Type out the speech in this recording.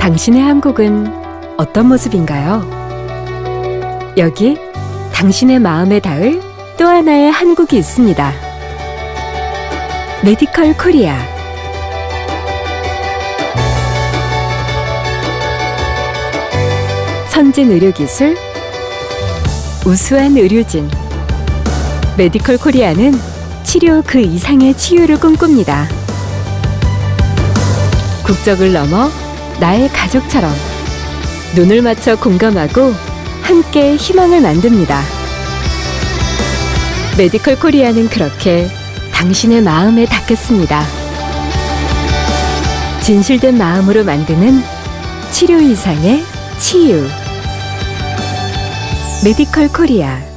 당신의 한국은 어떤 모습인가요? 여기 당신의 마음에 닿을 또 하나의 한국이 있습니다. 메디컬 코리아. 선진 의료기술, 우수한 의료진. 메디컬 코리아는 치료 그 이상의 치유를 꿈꿉니다. 국적을 넘어 나의 가족처럼 눈을 맞춰 공감하고 함께 희망을 만듭니다. 메디컬 코리아는 그렇게 당신의 마음에 닿겠습니다. 진실된 마음으로 만드는 치료 이상의 치유. 메디컬 코리아